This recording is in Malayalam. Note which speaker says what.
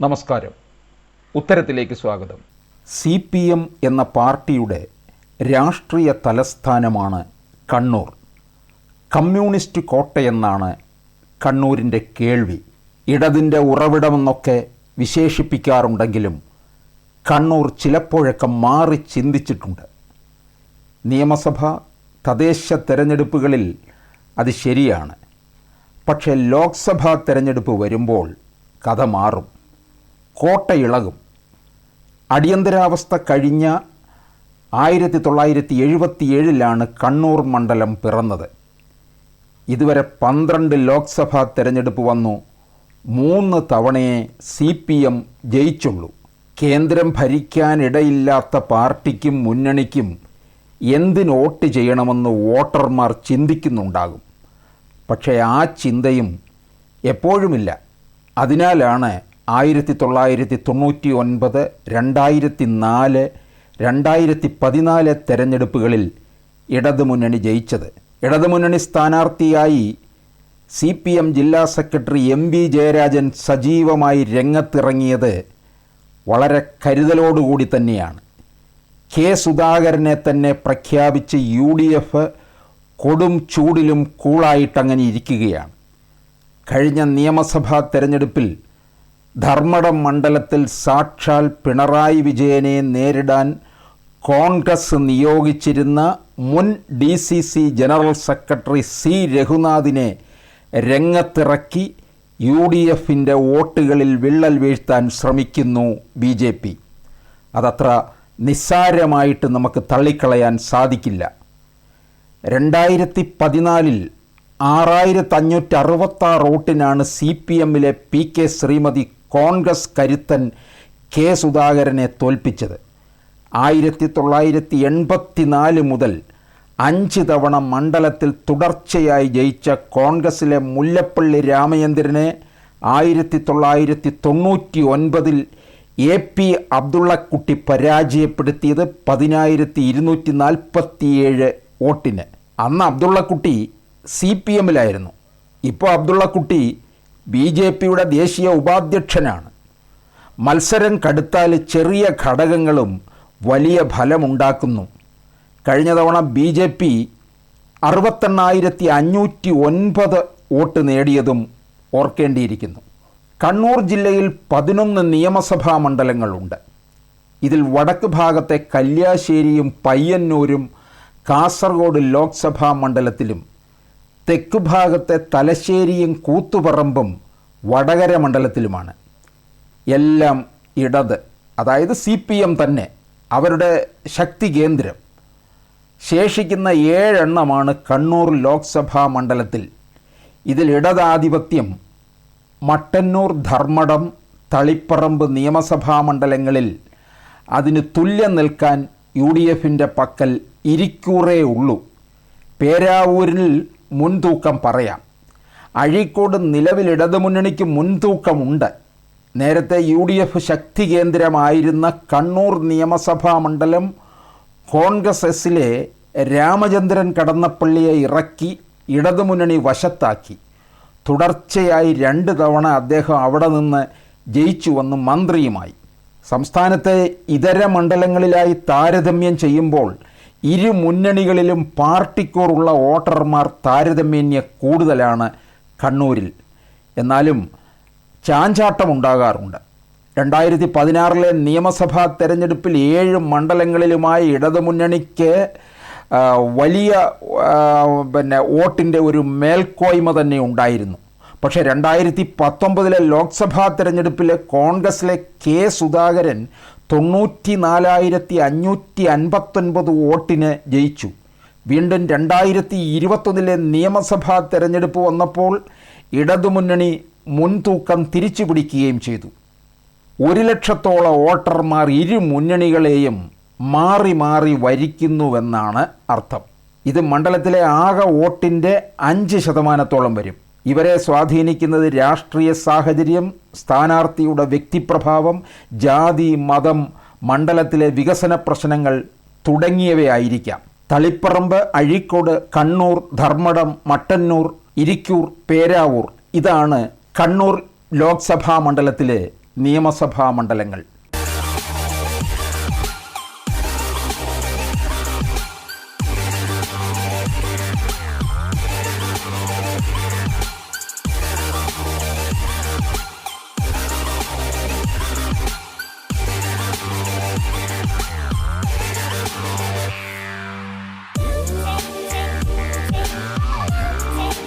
Speaker 1: നമസ്കാരം. ഉത്തരത്തിലേക്ക് സ്വാഗതം.
Speaker 2: സി പി എം എന്ന പാർട്ടിയുടെ രാഷ്ട്രീയ തലസ്ഥാനമാണ് കണ്ണൂർ. കമ്മ്യൂണിസ്റ്റ് കോട്ടയെന്നാണ് കണ്ണൂരിന്റെ കേൾവി. ഇടതിന്റെ ഉറവിടമെന്നൊക്കെ വിശേഷിപ്പിക്കാറുണ്ടെങ്കിലും കണ്ണൂർ ചിലപ്പോഴൊക്കെ മാറി ചിന്തിച്ചിട്ടുണ്ട്. നിയമസഭ തദ്ദേശ തെരഞ്ഞെടുപ്പുകളിൽ അത് ശരിയാണ്. പക്ഷേ ലോക്സഭാ തെരഞ്ഞെടുപ്പ് വരുമ്പോൾ കഥ മാറും. കോട്ട ഇളകും അടിയന്തരാവസ്ഥ കഴിഞ്ഞ ആയിരത്തി തൊള്ളായിരത്തി എഴുപത്തി ഏഴിലാണ് കണ്ണൂർ മണ്ഡലം പിറന്നത്. ഇതുവരെ പന്ത്രണ്ട് ലോക്സഭാ തെരഞ്ഞെടുപ്പ് വന്നു. മൂന്ന് തവണയെ സി പി എം ജയിച്ചുള്ളൂ. കേന്ദ്രം ഭരിക്കാനിടയില്ലാത്ത പാർട്ടിക്കും മുന്നണിക്കും എന്തിന് വോട്ട് ചെയ്യണമെന്ന് വോട്ടർമാർ ചിന്തിക്കുന്നുണ്ടാകും. പക്ഷേ ആ ചിന്തയും എപ്പോഴുമില്ല. അതിനാലാണ് ആയിരത്തി തൊള്ളായിരത്തി തൊണ്ണൂറ്റി ഒൻപത് രണ്ടായിരത്തി നാല് രണ്ടായിരത്തി പതിനാല് തെരഞ്ഞെടുപ്പുകളിൽ ഇടതുമുന്നണി ജയിച്ചത്. ഇടതുമുന്നണി സ്ഥാനാർത്ഥിയായി സി പി എം ജില്ലാ സെക്രട്ടറി എം വി ജയരാജൻ സജീവമായി രംഗത്തിറങ്ങിയത് വളരെ കരുതലോടുകൂടി തന്നെയാണ്. കെ സുധാകരനെ തന്നെ പ്രഖ്യാപിച്ച് യു ഡി എഫ് കൊടും ചൂടിലും കൂളായിട്ടങ്ങനെ ഇരിക്കുകയാണ്. കഴിഞ്ഞ നിയമസഭാ തെരഞ്ഞെടുപ്പിൽ ധർമ്മടം മണ്ഡലത്തിൽ സാക്ഷാൽ പിണറായി വിജയനെ നേരിടാൻ കോൺഗ്രസ് നിയോഗിച്ചിരുന്ന മുൻ D C C general secretary C രഘുനാഥിനെ രംഗത്തിറക്കി യു ഡി എഫിന്റെ വോട്ടുകളിൽ വിള്ളൽ വീഴ്ത്താൻ ശ്രമിക്കുന്നു ബി ജെ പി. അതത്ര നിസ്സാരമായിട്ട് നമുക്ക് തള്ളിക്കളയാൻ സാധിക്കില്ല. രണ്ടായിരത്തി പതിനാലിൽ ആറായിരത്തി അഞ്ഞൂറ്റി അറുപത്താറ് വോട്ടിനാണ് സി പി എമ്മിലെ പി കെ ശ്രീമതി കോൺഗ്രസ് കരുത്തൻ കെ സുധാകരനെ തോൽപ്പിച്ചത്. ആയിരത്തി തൊള്ളായിരത്തി എൺപത്തി നാല് മുതൽ അഞ്ച് തവണ മണ്ഡലത്തിൽ തുടർച്ചയായി ജയിച്ച കോൺഗ്രസിലെ മുല്ലപ്പള്ളി രാമചന്ദ്രനെ ആയിരത്തി തൊള്ളായിരത്തി തൊണ്ണൂറ്റി ഒൻപതിൽ എ പി അബ്ദുള്ളക്കുട്ടി പരാജയപ്പെടുത്തിയത് പതിനായിരത്തി ഇരുന്നൂറ്റി നാൽപ്പത്തിയേഴ് വോട്ടിന്. അന്ന് അബ്ദുള്ളക്കുട്ടി സി പി എമ്മിലായിരുന്നു. ഇപ്പോൾ അബ്ദുള്ളക്കുട്ടി ബി ജെ പിയുടെ ദേശീയ ഉപാധ്യക്ഷനാണ്. മത്സരം കടുത്താൽ ചെറിയ ഘടകങ്ങളും വലിയ ഫലമുണ്ടാക്കുന്നു. കഴിഞ്ഞ തവണ ബി ജെ പി അറുപത്തെണ്ണായിരത്തി അഞ്ഞൂറ്റി ഒൻപത് വോട്ട് നേടിയതും ഓർക്കേണ്ടിയിരിക്കുന്നു. കണ്ണൂർ ജില്ലയിൽ പതിനൊന്ന് നിയമസഭാ മണ്ഡലങ്ങളുണ്ട്. ഇതിൽ വടക്ക് ഭാഗത്തെ കല്യാശ്ശേരിയും പയ്യന്നൂരും കാസർഗോഡ് ലോക്സഭാ മണ്ഡലത്തിലും തെക്ക് ഭാഗത്തെ തലശ്ശേരിയും കൂത്തുപറമ്പും വടകര മണ്ഡലത്തിലുമാണ്. എല്ലാം ഇടത്. അതായത് സി പി എം തന്നെ അവരുടെ ശക്തി കേന്ദ്രം. ശേഷിക്കുന്ന ഏഴെണ്ണമാണ് കണ്ണൂർ ലോക്സഭാ മണ്ഡലത്തിൽ. ഇതിൽ ഇടതാധിപത്യം മട്ടന്നൂർ ധർമ്മടം തളിപ്പറമ്പ് നിയമസഭാ മണ്ഡലങ്ങളിൽ അതിന് തുല്യം നിൽക്കാൻ യു ഡി എഫിന്റെ പക്കൽ ഇരിക്കൂറേ ഉള്ളൂ. പേരാവൂരിൽ മുൻതൂക്കം പറയാം. അഴീക്കോട് നിലവിൽ ഇടതുമുന്നണിക്ക് മുൻതൂക്കമുണ്ട്. നേരത്തെ യു ഡി എഫ് ശക്തി കേന്ദ്രമായിരുന്ന കണ്ണൂർ നിയമസഭാ മണ്ഡലം കോൺഗ്രസ് എസിലെ രാമചന്ദ്രൻ കടന്നപ്പള്ളിയെ ഇറക്കി ഇടതുമുന്നണി വശത്താക്കി. തുടർച്ചയായി രണ്ട് തവണ അദ്ദേഹം അവിടെ നിന്ന് ജയിച്ചു വന്ന് മന്ത്രിയുമായി. സംസ്ഥാനത്തെ ഇതര മണ്ഡലങ്ങളിലായി താരതമ്യം ചെയ്യുമ്പോൾ ഇരു മുന്നണികളിലും പാർട്ടിക്കോറുള്ള വോട്ടർമാർ താരതമ്യേന കൂടുതലാണ് കണ്ണൂരിൽ. എന്നാലും ചാഞ്ചാട്ടമുണ്ടാകാറുണ്ട് രണ്ടായിരത്തി പതിനാറിലെ നിയമസഭാ തെരഞ്ഞെടുപ്പിൽ ഏഴ് മണ്ഡലങ്ങളിലുമായി ഇടതുമുന്നണിക്ക് വലിയ പിന്നെ വോട്ടിന്റെ ഒരു മേൽക്കോയ്മ തന്നെ ഉണ്ടായിരുന്നു. പക്ഷേ രണ്ടായിരത്തി പത്തൊമ്പതിലെ ലോക്സഭാ തെരഞ്ഞെടുപ്പിൽ കോൺഗ്രസിലെ കെ സുധാകരൻ തൊണ്ണൂറ്റി നാലായിരത്തി അഞ്ഞൂറ്റി അൻപത്തൊൻപത് വോട്ടിന് ജയിച്ചു. വീണ്ടും രണ്ടായിരത്തി ഇരുപത്തൊന്നിലെ നിയമസഭാ തെരഞ്ഞെടുപ്പ് വന്നപ്പോൾ ഇടതുമുന്നണി മുൻതൂക്കം തിരിച്ചു പിടിക്കുകയും ചെയ്തു. ഒരു ലക്ഷത്തോളം വോട്ടർമാർ ഇരു മുന്നണികളെയും മാറി മാറി വരിക്കുന്നുവെന്നാണ് അർത്ഥം. ഇത് മണ്ഡലത്തിലെ ആകെ വോട്ടിന്റെ അഞ്ച് ശതമാനത്തോളം വരും. ഇവരെ സ്വാധീനിക്കുന്നത് രാഷ്ട്രീയ സാഹചര്യം സ്ഥാനാർത്ഥിയുടെ വ്യക്തിപ്രഭാവം ജാതി മതം മണ്ഡലത്തിലെ വികസന പ്രശ്നങ്ങൾ തുടങ്ങിയവയായിരിക്കാം. തളിപ്പറമ്പ് അഴീക്കോട് കണ്ണൂർ ധർമ്മടം മട്ടന്നൂർ ഇരിക്കൂർ പേരാവൂർ ഇതാണ് കണ്ണൂർ ലോക്സഭാ മണ്ഡലത്തിലെ നിയമസഭാ മണ്ഡലങ്ങൾ.